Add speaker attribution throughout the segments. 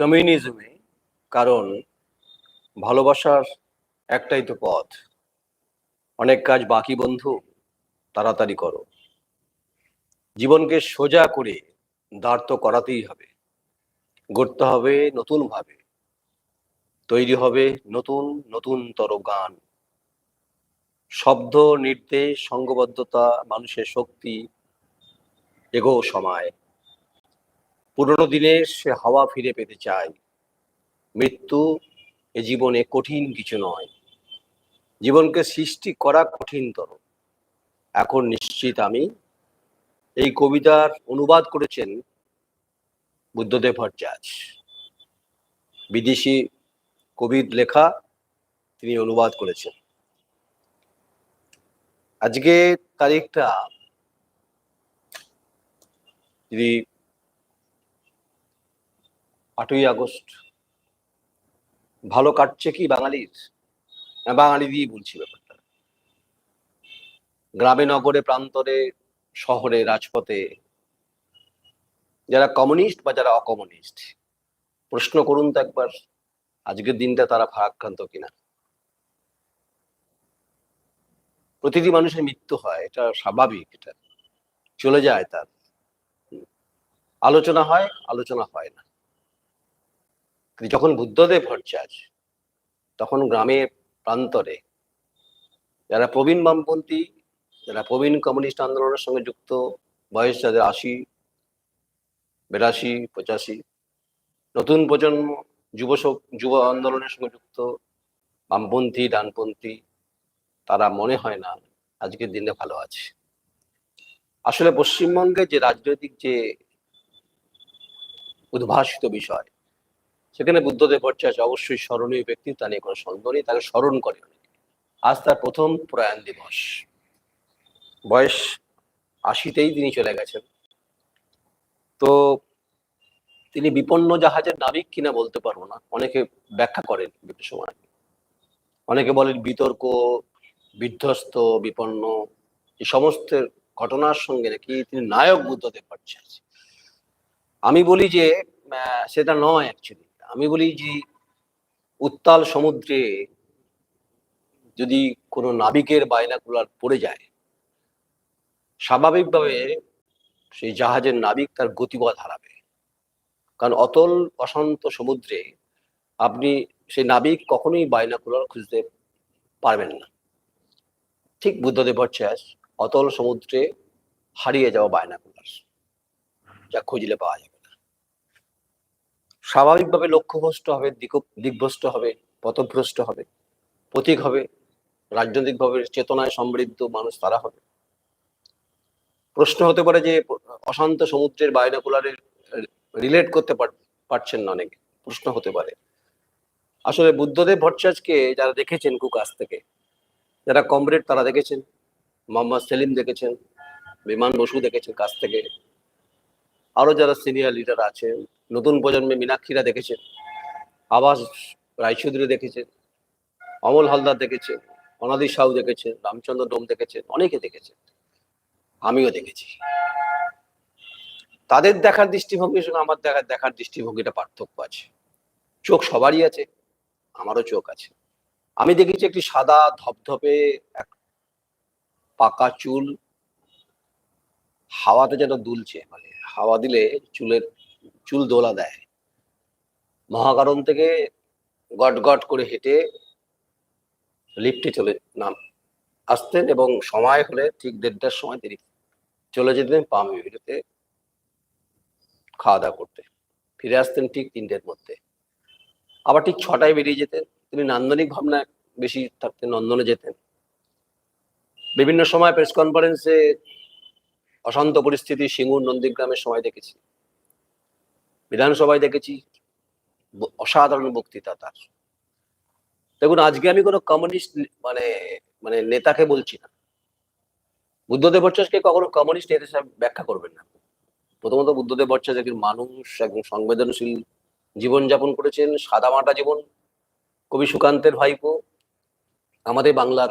Speaker 1: কমিউনিজমে কারণ ভালোবাসার একটাই তো পথ। অনেক কাজ বাকি, বন্ধু, তাড়াতাড়ি করো। জীবনকে সোজা করে দাঁড় তো করাতেই হবে। গড়তে হবে নতুন ভাবে তৈরি হবে নতুন, নতুনতর গান। শব্দ, নির্দেশ, সঙ্গবদ্ধতা, মানুষের শক্তি এগো সময়। পুরনো দিনের সে হাওয়া ফিরে পেতে চায়। মৃত্যু এ জীবনে কঠিন কিছু নয়। জীবনকে সৃষ্টি করা কঠিনতর। এখন নিশ্চিত আমি এই কবিতার অনুবাদ করেছেন বুদ্ধদেব ভট্টাচার্য। বিদেশি কবির লেখা তিনি অনুবাদ করেছেন। আজকে তারিখটা যদি আটই আগস্ট। ভালো কাটছে কি বাঙালির? বাঙালি দিয়েই বলছি ব্যাপারটা। গ্রামে, নগরে, প্রান্তরে, শহরে, রাজপথে, যারা কমিউনিস্ট বা যারা অকমিউনিস্ট, প্রশ্ন করুন তো একবার, আজকের দিনটা তারা ভারাক্রান্ত কিনা? প্রতিটি মানুষের মৃত্যু হয়, এটা স্বাভাবিক, এটা চলে যায় তার। আলোচনা হয় আলোচনা হয় না। যখন বুদ্ধদেব ভট্টাচার্য, তখন গ্রামের প্রান্তরে যারা প্রবীণ বামপন্থী, যারা প্রবীণ কমিউনিস্ট আন্দোলনের সঙ্গে যুক্ত, বয়স যাদের আশি, বিরাশি, পঁচাশি, নতুন প্রজন্ম, যুব যুব আন্দোলনের সঙ্গে যুক্ত, বামপন্থী, ডানপন্থী, তারা মনে হয় না আজকের দিনে ভালো আছে। আসলে পশ্চিমবঙ্গে যে রাজনৈতিক যে উদ্ভাসিত বিষয় সেখানে বুদ্ধদেব ভট্টাচার্য অবশ্যই স্মরণীয় ব্যক্তি, তা নিয়ে কোনো সন্দেহ নেই, তাকে স্মরণ করে আজ তার প্রথম প্রয়াণ দিবস। বয়স আশিতেই তিনি চলে গেছেন। তো তিনি বিপন্ন জাহাজের নাবিক কিনা বলতে পারব না। অনেকে ব্যাখ্যা করেন বিভিন্ন সময়। অনেকে বলেন বিতর্ক, বিধ্বস্ত, বিপন্ন, এই সমস্ত ঘটনার সঙ্গে নাকি তিনি নায়ক বুদ্ধদেব ভট্টাচার্য। আমি বলি যে সেটা নয় অ্যাকচুয়ালি আমি বলি যে উত্তাল সমুদ্রে যদি কোনো নাবিকের বায়নাকুলার পড়ে যায়, স্বাভাবিকভাবে সেই জাহাজের নাবিক তার গতিপথ হারাবে। কারণ অতল অশান্ত সমুদ্রে আপনি সেই নাবিক কখনোই বাইনাকুলার খুঁজতে পারবেন না। ঠিক বুদ্ধদেব ভট্টাচার্য অতল সমুদ্রে হারিয়ে যাওয়া বায়নাকুলার যা খুঁজলে পাওয়া যাবে। স্বাভাবিকভাবে লক্ষ্যভ্রষ্ট হবে, দিক দিকভ্রষ্ট হবে, পথভ্রষ্ট হবে, প্রতীক হবে, রাজনৈতিকভাবে চেতনায় সমৃদ্ধ মানুষ তারা হবে। প্রশ্ন হতে পারে যে, অশান্ত সমুদ্রের বায়নাকুলারের রিলেট করতে পার- পারছেন না অনেকে। প্রশ্ন হতে পারে। আসলে বুদ্ধদেব ভট্টাচার্যকে যারা দেখেছেন খুব কাছ থেকে, যারা কমরেড তারা দেখেছেন, মোহাম্মদ সেলিম দেখেছেন, বিমান বসু দেখেছেন কাছ থেকে আরও যারা সিনিয়র লিডার আছে, নতুন প্রজন্মে মীনাক্ষীরা দেখেছেন আবাস রায়চৌধুরী দেখেছেন অমল হালদার দেখেছেন অনাদি সাউ দেখেছেন রামচন্দ্র ডোম দেখেছেন অনেকে দেখেছেন আমিও দেখেছি। তাদের দেখার দৃষ্টিভঙ্গির সঙ্গে আমার দেখার দেখার দৃষ্টিভঙ্গিটা পার্থক্য আছে। চোখ সবারই আছে, আমারও চোখ আছে। আমি দেখেছি একটি সাদা ধপধপে এক পাকা চুল, হাওয়াতে যেন দুলছে মানে হাওয়া দিলে চুলের, চুল দোলা দেয়। মহাকারণ থেকে গট গট করে হেঁটে লিফটে চলে নাম, আসতেন এবং সময় হলে ঠিক দেড়টার সময় তিনি চলে যেতেন পাম ভিডিওতে খাওয়া দাওয়া করতে। ফিরে আসতেন ঠিক তিনটের মধ্যে। আবার ঠিক ছটায় বেরিয়ে যেতেন। তিনি নান্দনিক ভাবনা বেশি থাকতেন, নন্দনে যেতেন। বিভিন্ন সময় প্রেস কনফারেন্সে অশান্ত পরিস্থিতি, সিঙ্গুর নন্দীগ্রামের সময় দেখেছি। বিধানসভায় দেখেছি অসাধারণ বক্তৃতা তার। দেখুন, আজকে আমি কোনো কমিউনিস্ট মানে মানে নেতাকে বলছি না। বুদ্ধদেব ভট্টাচার্যকে কখনো কমিউনিস্ট নেতা হিসেবে ব্যাখ্যা করবেন না। প্রথমত বুদ্ধদেব ভট্টাচার্য একজন মানুষ একজন সংবেদনশীল, জীবনযাপন করেছেন, সাদামাটা জীবন, কবি সুকান্তের ভাইপো, আমাদের বাংলার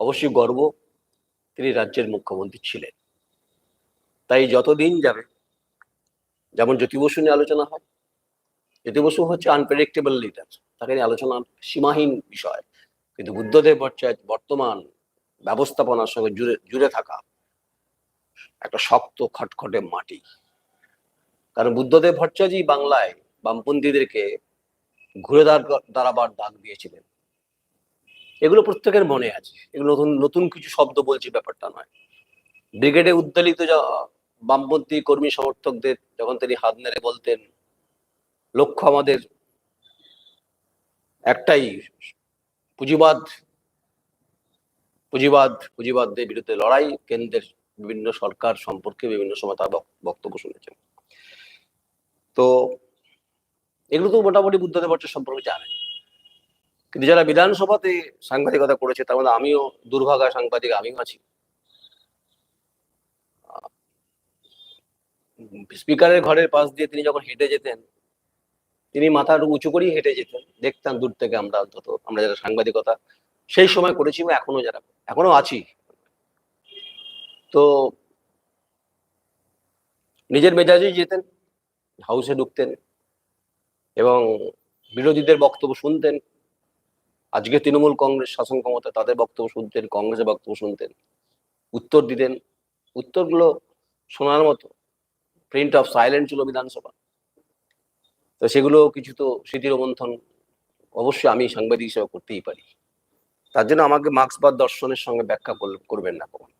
Speaker 1: অবশ্যই গর্ব। তিনি রাজ্যের মুখ্যমন্ত্রী ছিলেন। তাই যতদিন যাবে, যেমন জ্যোতি বসু নিয়ে আলোচনা হয়। জ্যোতি বসু হচ্ছে আনপ্রেডিক্টেবল লিডার তাকে নিয়ে আলোচনা সীমাহীন বিষয়। কিন্তু বুদ্ধদেব ভট্টাচার্য বর্তমান ব্যবস্থাপনার সঙ্গে জুড়ে জুড়ে থাকা একটা শক্ত, খটখটে মাটি। কারণ বুদ্ধদেব ভট্টাচার্যই বাংলায় বামপন্থীদেরকে ঘুরে দাঁড় দাঁড়াবার দাগ দিয়েছিলেন। এগুলো প্রত্যেকের মনে আছে। এগুলো নতুন নতুন কিছু শব্দ বলছি ব্যাপারটা নয়। ব্রিগেডে উদ্দালিত বামপন্থী কর্মী সমর্থকদের যখন তিনি হাত নেড়ে বলতেন, লক্ষ্য আমাদের একটাই, পুঁজিবাদ পুঁজিবাদ, পুঁজিবাদদের বিরুদ্ধে লড়াই কেন্দ্রের বিভিন্ন সরকার সম্পর্কে বিভিন্ন সময় তার বক্তব্য শুনেছেন। তো এগুলো তো মোটামুটি বুদ্ধদেব ভট্টাচার্য সম্পর্কে জানেন। কিন্তু যারা বিধানসভাতে সাংবাদিকতা করেছে, তার মধ্যে আমিও দুর্ভাগা সাংবাদিক, আমিও আছি। স্পিকারের ঘরের পাশ দিয়ে তিনি যখন হেঁটে যেতেন, তিনি মাথা একটু উঁচু করেই হেঁটে যেতেন। দেখতাম দূর থেকে আমরা অন্তত, আমরা যারা সাংবাদিকতা, সেই সময় করেছি এখনও যারা, এখনও আছি। তো নিজের মেজাজেই যেতেন, হাউসে ঢুকতেন এবং বিরোধীদের বক্তব্য শুনতেন। আজকে তৃণমূল কংগ্রেস শাসন ক্ষমতা, তাদের বক্তব্য শুনতেন, কংগ্রেসের বক্তব্য শুনতেন, উত্তর দিতেন। উত্তরগুলো শোনার মতো প্রিন্ট অফ সাইলেন্ট ছিল বিধানসভা। তো সেগুলো কিছু তো স্মৃতির মন্থন অবশ্যই আমি সাংবাদিক হিসেবে করতেই পারি। তার জন্য আমাকে মার্ক্সবাদ দর্শনের সঙ্গে ব্যাখ্যা করবেন না কখন।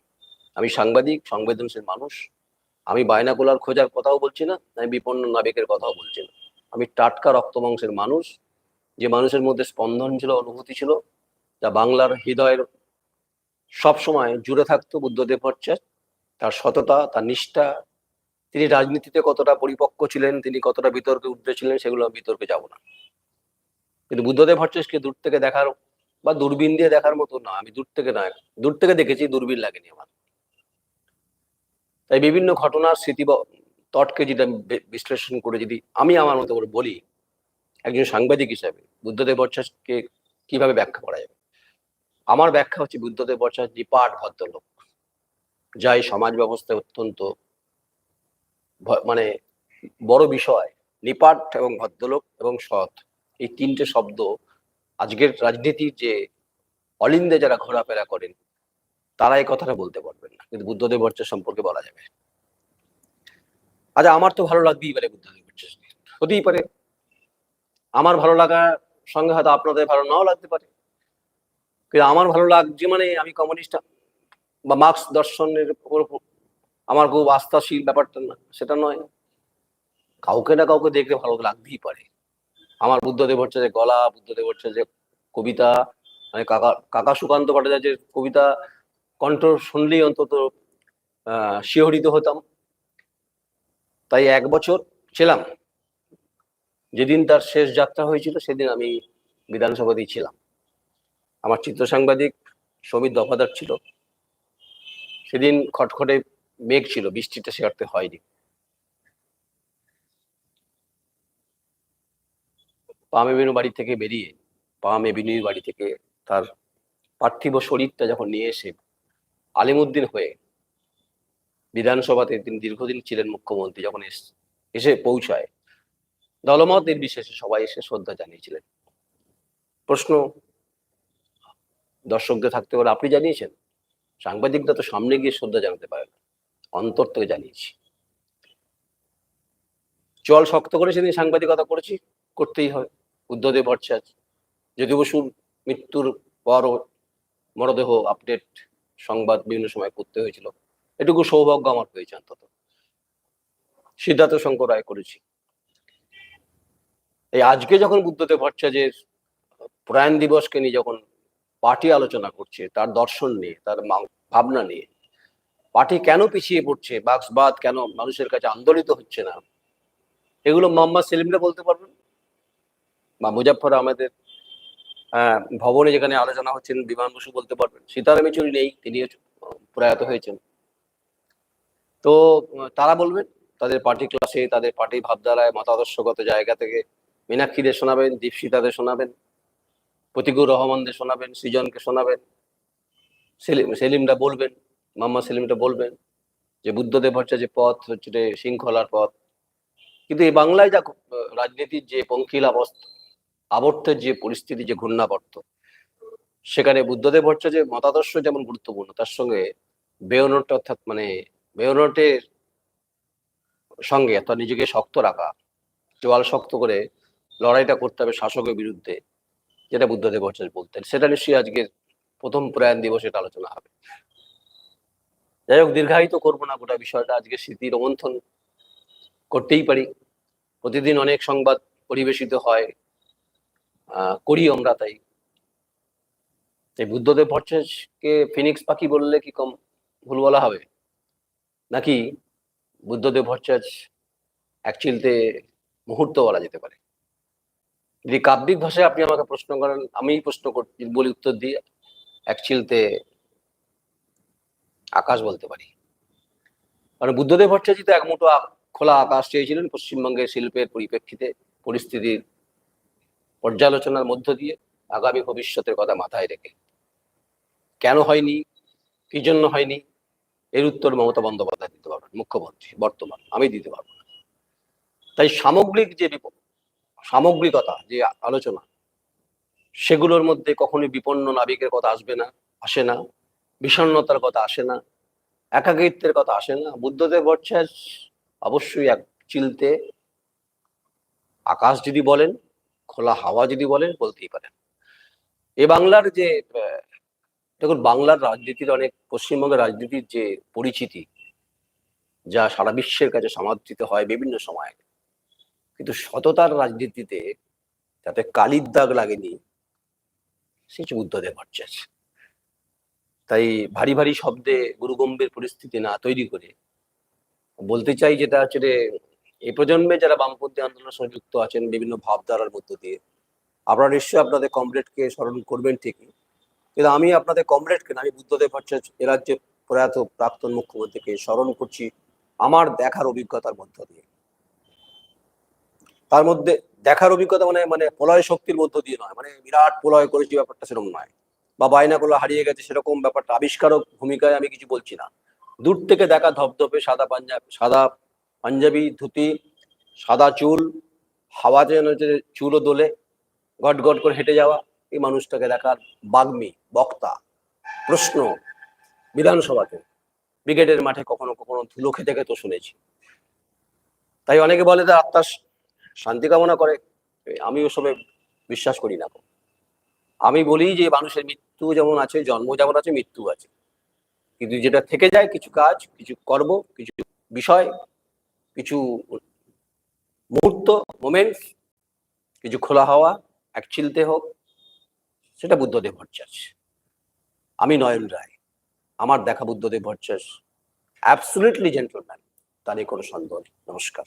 Speaker 1: আমি সাংবাদিক, সংবেদনশীল মানুষ। আমি বায়নাকুলার খোঁজার কথাও বলছি না, আমি বিপন্ন নাবিকের কথাও বলছি না। আমি টাটকা রক্তমাংসের মানুষ, যে মানুষের মধ্যে স্পন্দন ছিল, অনুভূতি ছিল, যা বাংলার হৃদয়ের সব সময় জুড়ে থাকতো বুদ্ধদেব ভট্টাচার্য। তার সততা, তার নিষ্ঠা তিনি রাজনীতিতে কতটা পরিপক্ক ছিলেন, তিনি কতটা বিতর্কে উঠতে ছিলেন, সেগুলো বিতর্কে যাব না। কিন্তু বুদ্ধদেব ভট্টাচার্যকে দূর থেকে দেখার বা দূরবীন দিয়ে দেখার মতো না, আমি দূর থেকে নয় দূর থেকে দেখেছি, দূরবীন লাগেনি আমার। তাই বিভিন্ন ঘটনার স্মৃতি তটকে আমি বিশ্লেষণ করে যদি আমি আমার মতো করে বলি, একজন সাংবাদিক হিসাবে বুদ্ধদেব ভট্টাচার্যকে কীভাবে ব্যাখ্যা করা যাবে? আমার ব্যাখ্যা হচ্ছে বুদ্ধদেব ভট্টাচার্য নিপাট ভদ্রলোক। যা এই সমাজ ব্যবস্থায় অত্যন্ত মানে বড় বিষয়, নিপাট এবং ভদ্রলোক এবং সৎ। এই তিনটে শব্দ আজকের রাজনীতির যে অলিন্দে যারা ঘোরাফেরা করেন, তারা এই কথাটা বলতে পারবেন না। কিন্তু বুদ্ধদেব ভট্টাচার্য সম্পর্কে বলা যাবে। আচ্ছা আমার তো ভালো লাগবেই পারে বুদ্ধদেব হতেই পারে। আমার ভালো লাগার সঙ্গে হয়তো আপনাদের ভালো নাও লাগতে পারে। কিন্তু আমার ভালো লাগছে মানে আমি কমিউনিস্ট বা মার্ক্স দর্শনের আমার খুব আস্থাশীল ব্যাপারটা না, সেটা নয়। কাউকে না কাউকে দেখলে ভালো লাগতেই পারে। আমার বুদ্ধদেব ভট্টাচার্যের গলা, বুদ্ধদেব ভট্টাচার্যের কবিতা মানে কাকা কাকা সুকান্ত ভট্টাচার্যের কবিতা কণ্ঠ শুনলেই অন্তত শিহরিত হতাম। তাই এক বছর ছিলাম। যেদিন তার শেষ যাত্রা হয়েছিল, সেদিন আমি বিধানসভাতেই ছিলাম। আমার চিত্র সাংবাদিক সমিত দফাদার ছিল। সেদিন খটখটে মেঘ ছিল, বৃষ্টিটা সে অর্থে হয়নি। পাম এভিনিউ বাড়ি থেকে বেরিয়ে, পাম এভিনিউ বাড়ি থেকে তার পার্থিব শরীরটা যখন নিয়ে এসে আলিমুদ্দিন হয়ে বিধানসভাতে তিনি দীর্ঘদিন ছিলেন মুখ্যমন্ত্রী, যখন এস- এসে পৌঁছায়, দলমত নির্বিশেষে সবাই এসে শ্রদ্ধা জানিয়েছিলেন। প্রশ্ন, দর্শকদের থাকতে পারে, আপনি জানিয়েছেন? সাংবাদিকরা তো সামনে গিয়ে শ্রদ্ধা জানাতে পারে না। অন্তর থেকে জানিয়েছি। চল শক্ত করে সেদিন সাংবাদিকতা করেছি, করতেই হয়। বুদ্ধদেব ভট্টাচার্য যদু বসুর মৃত্যুর পরও মরদেহ আপডেট সংবাদ বিভিন্ন সময় করতে হয়েছিল। এটুকু সৌভাগ্য আমার হয়েছে অন্তত। সিদ্ধার্থ শঙ্কর রায় করেছি। এই আজকে যখন বুদ্ধদেব ভট্টাচার্যের প্রয়াণ দিবসকে নিয়ে যখন পার্টি আলোচনা করছে, তার দর্শন নিয়ে, তার ভাবনা নিয়ে পার্টি কেন পিছিয়ে পড়ছে? বাক্সবাদ কেন মানুষের কাছে আন্দোলিত হচ্ছে না? এগুলো মোহাম্মদ সেলিমরা বলতে পারবেন? বা মুজাফর আহমেদের আহ, ভবনে যেখানে আলোচনা হচ্ছেন বিমান বসু বলতে পারবেন। সীতারাম ইয়েচুরি নেই তিনিও প্রয়াত হয়েছেন। তো তারা বলবেন তাদের পার্টি ক্লাসে তাদের পার্টি ভাবধারায় মতাদর্শগত জায়গা থেকে মীনাক্ষীদের শোনাবেন দীপশিতাদের শোনাবেন প্রতিকুর রহমানদের শোনাবেন সৃজনকে শোনাবেন সেলিম সেলিমরা বলবেন মাম্মা সেলিমটা বলবেন যে বুদ্ধদেব যে পথ, হচ্ছে শৃঙ্খলার পথ। কিন্তু এই বাংলায় যা রাজনীতির যে পঙ্কিল অবস্থা, আবর্তের যে পরিস্থিতি, যে ঘূর্ণাবর্ত, সেখানে বুদ্ধদেব ভট্টাচার্যের মতাদর্শ যেমন গুরুত্বপূর্ণ, তার সঙ্গে বেয়নট অর্থাৎ মানে বেয়নটের সঙ্গে অর্থাৎ নিজেকে শক্ত রাখা, চোয়াল শক্ত করে লড়াইটা করতে হবে শাসকের বিরুদ্ধে, যেটা বুদ্ধদেব ভট্টাচার্য বলতেন। সেটা নিশ্চয়ই আজকের প্রথম প্রয়াণ দিবসে এটা আলোচনা হবে। যাই হোক দীর্ঘায়িত করব না গোটা বিষয়টা। আজকে স্মৃতি রোমন্থন করতেই পারি। প্রতিদিন অনেক সংবাদ পরিবেশিত হয়। করি আমরা তাই। এই বুদ্ধদেব ভট্টাচার্যকে ফিনিক্স পাখি বললে কি কম ভুল বলা হবে? নাকি বুদ্ধদেব ভট্টাচার্য অ্যাকচুয়ালিতে মুহূর্ত বলা যেতে পারে? যদি কাব্যিক ভাষায় আপনি আমাকে প্রশ্ন করেন আমি প্রশ্ন বলি উত্তর দিয়ে অ্যাকচুয়ালিতে আকাশ বলতে পারি। কারণ বুদ্ধদেব ভট্টাচার্য তো এক মুঠো আ- খোলা আকাশ চেয়েছিলেন পশ্চিমবঙ্গের শিল্পের পরিপ্রেক্ষিতে, পরিস্থিতির পর্যালোচনার মধ্য দিয়ে আগামী ভবিষ্যতের কথা মাথায় রেখে। কেন হয়নি? কি জন্য হয়নি? এর উত্তর মমতা বন্দ্যোপাধ্যায় দিতে পারবেন, মুখ্যমন্ত্রী, বর্তমান, আমি দিতে পারব না। তাই সামগ্রিক যে সামগ্রিকতা, যে আলোচনা, সেগুলোর মধ্যে কখনোই বিপন্ন নাবিকের কথা আসবে না, আসে না। বিষণ্ণতার কথা আসে না, একাকিত্বের কথা আসে না। বুদ্ধদেব ভট্টাচার্য অবশ্যই এক চিলতে আকাশ যদি বলেন, খোলা হাওয়া যদি বলেন, বলতেই পারেন। এ বাংলার যে দেখুন, বাংলার রাজনীতির অনেক, পশ্চিমবঙ্গের রাজনীতির যে পরিচিতি, যা সারা বিশ্বের কাছে সমাদৃত হয় বিভিন্ন সময়ে, কিন্তু সততার রাজনীতিতে যাতে কালির দাগ লাগেনি, সে বুদ্ধদেব ভট্টাচার্য তাই ভারী ভারী শব্দে গুরুগম্ভীর পরিস্থিতি না তৈরি করে বলতে চাই যেটা হচ্ছে যে এই প্রজন্মে যারা বামপন্থী আন্দোলনের সঙ্গে যুক্ত আছেন, বিভিন্ন ভাবধারার মধ্য দিয়ে, আপনারা নিশ্চয়ই আপনাদের কমরেডকে স্মরণ করবেন ঠিকই। কিন্তু আমি আপনাদের কমরেডকে না, আমি বুদ্ধদেব ভট্টাচার্য এ রাজ্যে প্রয়াত প্রাক্তন মুখ্যমন্ত্রীকে স্মরণ করছি আমার দেখার অভিজ্ঞতার মধ্য দিয়ে। তার মধ্যে দেখার অভিজ্ঞতা মানে মানে প্রলয় শক্তির মধ্য দিয়ে নয় মানে বিরাট প্রলয় করেছি ব্যাপারটা সেরকম নয়। বা বায়নাগুলো হারিয়ে গেছে সেরকম ব্যাপারটা, আবিষ্কারক ভূমিকায় আমি কিছু বলছি না। দূর থেকে দেখা ধপধপে সাদা পাঞ্জাব সাদা পাঞ্জাবি ধুতি, সাদা চুল, হাওয়া যেন চুলও দোলে, গট গট করে হেঁটে যাওয়া, এই মানুষটাকে দেখার বাগ্মী, বক্তা, প্রশ্ন বিধানসভাতে। ব্রিগেডের মাঠে কখনো কখনো ধুলো খেতে খেতে শুনেছি। তাই অনেকে বলে তার আত্মার শান্তি কামনা করে আমি ওসবে বিশ্বাস করি না। আমি বলি যে মানুষের মৃত্যু যেমন আছে, জন্ম যেমন আছে, মৃত্যু আছে। কিন্তু যেটা থেকে যায়, কিছু কাজ, কিছু কর্ম, কিছু বিষয়, কিছু মুহূর্ত মোমেন্টস কিছু খোলা হওয়া, এক চিলতে হোক, সেটা বুদ্ধদেব ভট্টাচার্য। আমি নয়ন রায়, আমার দেখা বুদ্ধদেব ভট্টাচার্য। অ্যাবসুলিটলি জেন্টলম্যান তা নিয়ে কোনো সন্দেহ নেই। নমস্কার।